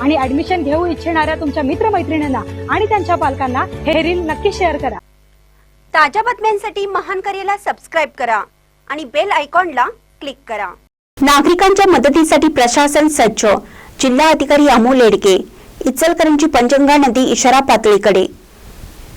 आणि ऍडमिशन घेऊ इच्छिणाऱ्या तुमच्या मित्रमैत्रिणींना आणि त्यांच्या पालकांना हे रील नक्की शेअर करा. ताज्या बातम्यांसाठी महान करेला सबस्क्राईब करा आणि बेल आयकॉनला क्लिक करा. नागरिकांच्या मदतीसाठी प्रशासन सज्ज जिल्हा अधिकारी अमोल येडके इचलकरंजी पंचगंगा नदी इशारा पातळीकडे.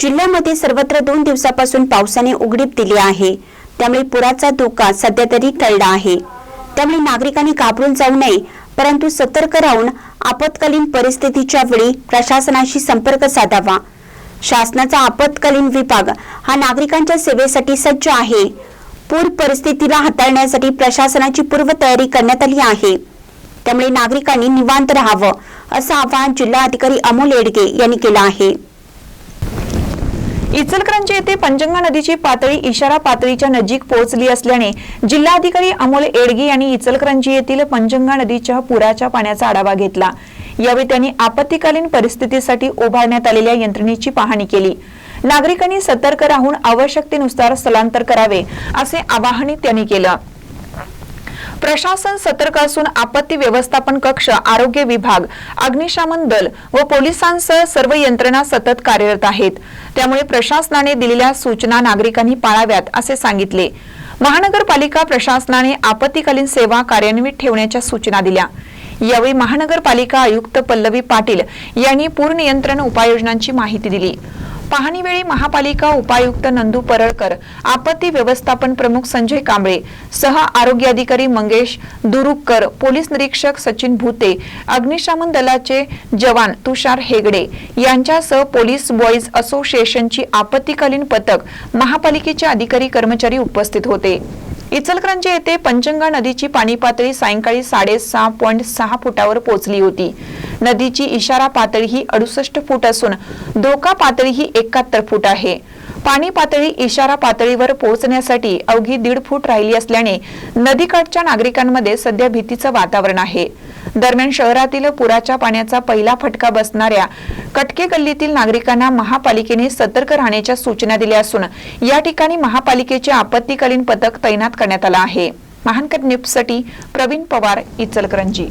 जिल्ह्यामध्ये सर्वत्र दोन दिवसापासून पावसाने उघडीप दिली आहे. त्यामुळे पुराचा धोका सध्या तरी टळला आहे. त्यामुळे नागरिकांनी घाबरून जाऊ नये परंतु सतर्क राहून आपत्कालीन परिस्थितीच्या वेळी प्रशासनाशी संपर्क साधावा. शासनाचा आपत्कालीन विभाग हा नागरिकांच्या सेवेसाठी सज्ज आहे. पूर परिस्थितीला हाताळण्यासाठी प्रशासनाची पूर्वतयारी करण्यात आली आहे. त्यामुळे नागरिकांनी निवांत राहावं असं आवाहन जिल्हाधिकारी अमोल येडगे यांनी केलं आहे. इचलकरंजी येथे पंचगंगा नदीची पातळी इशारा पातळीच्या नजीक पोहोचली असल्याने जिल्हाधिकारी अमोल एडगे यांनी इचलकरंजी येथील पंचगंगा नदीच्या पुराच्या पाण्याचा आढावा घेतला. यावेळी त्यांनी आपत्कालीन परिस्थितीसाठी उभारण्यात आलेल्या यंत्रणेची पाहणी केली. नागरिकांनी सतर्क राहून आवश्यकतेनुसार स्थलांतर करावे असे आवाहनही त्यांनी केलं. प्रशासन सतर्क असून आपत्ती व्यवस्थापन कक्ष आरोग्य विभाग अग्निशमन दल व पोलिसांसह सर्व यंत्रणा सतत कार्यरत आहेत. त्यामुळे प्रशासनाने दिलेल्या सूचना नागरिकांनी पाळाव्यात असे सांगितले. महानगरपालिका प्रशासनाने आपत्तीकालीन सेवा कार्यान्वित ठेवण्याच्या सूचना दिल्या. यावेळी महानगरपालिका आयुक्त पल्लवी पाटील यांनी पूर नियंत्रण उपाययोजनांची माहिती दिली. पाहणीवेळी महापालिका उपायुक्त नंदू परळकर आपत्ती व्यवस्थापन प्रमुख संजय कांबळे सह आरोग्य अधिकारी मंगेश दुरुककर पोलीस निरीक्षक सचिन भूते अग्निशमन दलाचे जवान तुषार हेगडे यांच्यासह पोलीस बॉईज असोसिएशनची आपत्तीकालीन पथक महापालिकेचे अधिकारी कर्मचारी उपस्थित होते. इचलकरंजी येथे पंचंगा नदीची पाणी पातळी सायंकाळी साडेसहा पॉईंट सहा फुटावर पोहोचली होती. नदीची इशारा पातळी ही अडुसष्ट फूट असून धोका पातळी ही एकाहत्तर फूट आहे. पाणी पातळी इशारा पातळीवर पोहोचण्यासाठी अवघी दीड फूट राहिली असल्याने नदीकाठच्या नागरिकांमध्ये सध्या भीतीचं वातावरण आहे. दरम्यान शहरातील पुराच्या पाण्याचा पहिला फटका बसणाऱ्या कटके गल्लीतील नागरिकांना महापालिकेने सतर्क राहण्याच्या सूचना दिल्या असून या ठिकाणी महापालिकेचे आपत्तीकालीन पथक तैनात करण्यात आलं आहे. महानकर न्यूजसाठी प्रवीण पवार इचलकरंजी.